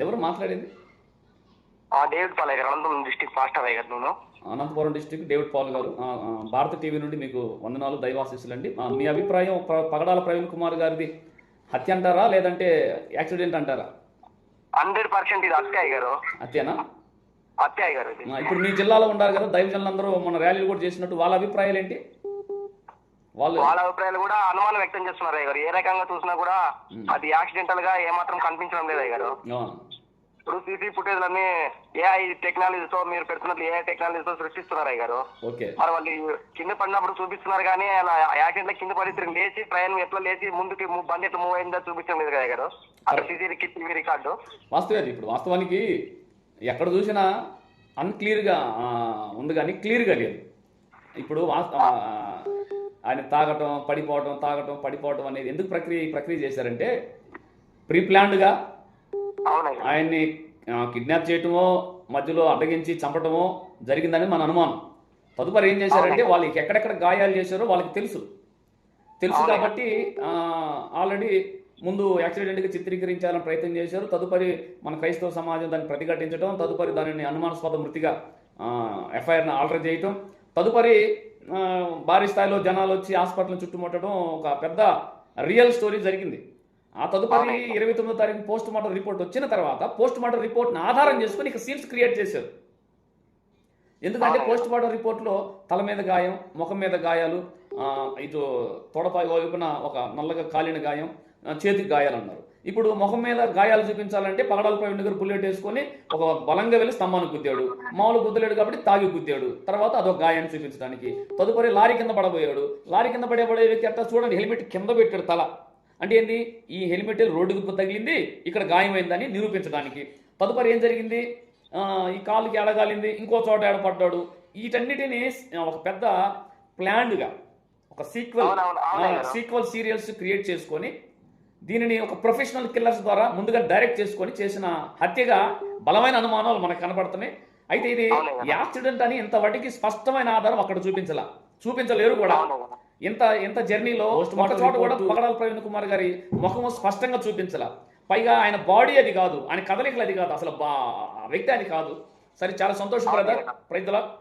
ఎవరు మాట్లాడేది? ఆ, డేవిడ్ పాలయ్య గారు అనంతపురం డిస్టిక్ మాస్టర్ గారు నేను. అనంతపురం డిస్టిక్ డేవిడ్ పాల్ గారు. భారత టీవీ నుండి మీకు వందనాలు దైవాశీస్సులు అండి ఆ, మీ అభిప్రాయం ప్ర- పగడాల ప్రవీణ్ కుమార్ గారిది హత్య అంటారా లేదంటే యాక్సిడెంట్ అంటారా? హండ్రెడ్ పర్సెంట్ ఇది అత్యాయ్ గారు. హత్యనా? అత్యాయ్ గారు ఇప్పుడు మీ జిల్లాలో ఉన్నారు కదా దైవజనులందరూ మన ర్యాలీలు కూడా చేసినట్టు వాళ్ళ అభిప్రాయాలు ఏంటి వాళ్ళు వాళ్ళ అభిప్రాయాలు కూడా అనుమానం వ్యక్తం చేస్తున్నారు అయ్య గారు ఏ రకంగా చూసినా కూడా అది యాక్సిడెంటల్గా ఏమాత్రం కనిపించడం లేదు అయ్య గారు ఆ, ఇప్పుడు సీసీ ఫుటేజ్ అన్ని ఏఐ టెక్నాలజీతో మీరు పెడుతున్నట్లు ఏఐ టెక్నాలజీతో సృష్టిస్తున్నారు అయ్య గారు ఓకే. మరి వాళ్ళు కింద పడినప్పుడు చూపిస్తున్నారు కానీ అలా యాక్సిడెంట్లో కింద పడి లేచి ప్రయాణం ఎట్లా లేచి ముందుకి బండి ఎట్లా మూవ్ అయిందో చూపించడం లేదు కదా గారు అక్కడ సీసీ టీవీ రికార్డు. వాస్తవే ఇప్పుడు వాస్తవానికి ఎక్కడ చూసినా అన్క్లియర్గా ఉంది కానీ క్లియర్గా లేదు. ఇప్పుడు వాస్త- ఆ, ఆయన తాగటం పడిపోవటం తాగటం పడిపోవటం అనేది ఎందుకు ప్రక్రియ ఈ ప్రక్రియ చేశారంటే ప్రీ ప్లాన్డ్గా అవునయ్య ఆయన్ని కిడ్నాప్ చేయటమో మధ్యలో అడ్డగించి చంపటమో జరిగిందని మన అనుమానం. తదుపరి ఏం చేశారంటే వాళ్ళకి ఎక్కడెక్కడ గాయాలు చేశారో వాళ్ళకి తెలుసు. తెలుసు కాబట్టి ఆల్రెడీ ముందు యాక్సిడెంట్గా చిత్రీకరించాలని ప్రయత్నం చేశారు. తదుపరి మన క్రైస్తవ సమాజం దాన్ని ప్రతిఘటించడం తదుపరి దానిని అనుమానాస్పద మృతిగా ఎఫ్ఐఆర్ని ఆల్టర్ చేయటం. తదుపరి భారీ స్థాయిలో జనాలు వచ్చి హాస్పిటల్ చుట్టుముట్టడం ఒక పెద్ద రియల్ స్టోరీ జరిగింది. ఆ తదుపరి ఇరవై తొమ్మిదో తారీఖు పోస్ట్ మార్టం రిపోర్ట్ వచ్చిన తర్వాత పోస్ట్ మార్టం రిపోర్ట్ని ఆధారం చేసుకుని ఇక సీన్స్ క్రియేట్ చేశారు. ఎందుకంటే పోస్ట్ మార్టం రిపోర్ట్లో తల మీద గాయం ముఖం మీద గాయాలు ఇటు తొడపై వైపున ఒక నల్లగా కాలిన గాయం చేతికి గాయాలు అన్నారు ఇప్పుడు ముఖం మీద గాయాలు చూపించాలంటే పగడాలపై దగ్గర బుల్లెట్ వేసుకొని ఒక బలంగా వెళ్ళి స్తంభానికి గుద్దాడు. మామూలు గుద్దలేడు కాబట్టి తాగి గుద్దాడు. తర్వాత అదొక గాయాన్ని చూపించడానికి. తదుపరి లారీ కింద పడబోయాడు. లారీ కింద పడే పడే వ్యక్తి అట్లా చూడండి హెల్మెట్ కింద పెట్టాడు తల. అంటే ఏంది? ఈ హెల్మెట్ రోడ్డుకు తగిలింది ఇక్కడ గాయమైందని నిరూపించడానికి. తదుపరి ఏం జరిగింది? ఆ, ఈ కాలుకి ఎడగాలింది ఇంకో చోట ఎడపడ్డాడు వీటన్నిటిని ఒక పెద్ద ప్లాన్డ్గా ఒక సీక్వెల్. సీక్వెల్ సీరియల్స్ క్రియేట్ చేసుకొని దీనిని ఒక ప్రొఫెషనల్ కిల్లర్స్ ద్వారా ముందుగా డైరెక్ట్ చేసుకొని చేసిన హత్యగా బలమైన అనుమానాలు మనకు కనపడుతున్నాయి. అయితే ఇది. యాక్సిడెంట్ అని ఇంతవరకు స్పష్టమైన ఆధారం అక్కడ చూపించాల. చూపించలేరు కూడా. ఇంత ఇంత జర్నీలో ఒక చోట కూడా పగడాల ప్రవీణ్ కుమార్ గారి ముఖము స్పష్టంగా చూపించాల. పైగా ఆయన బాడీ అది కాదు ఆయన కదలికలు అది కాదు అసలు బా- ఆ వ్యక్తి అది కాదు. సరే చాలా సంతోషం బ్రదర్. ప్రైజ్లా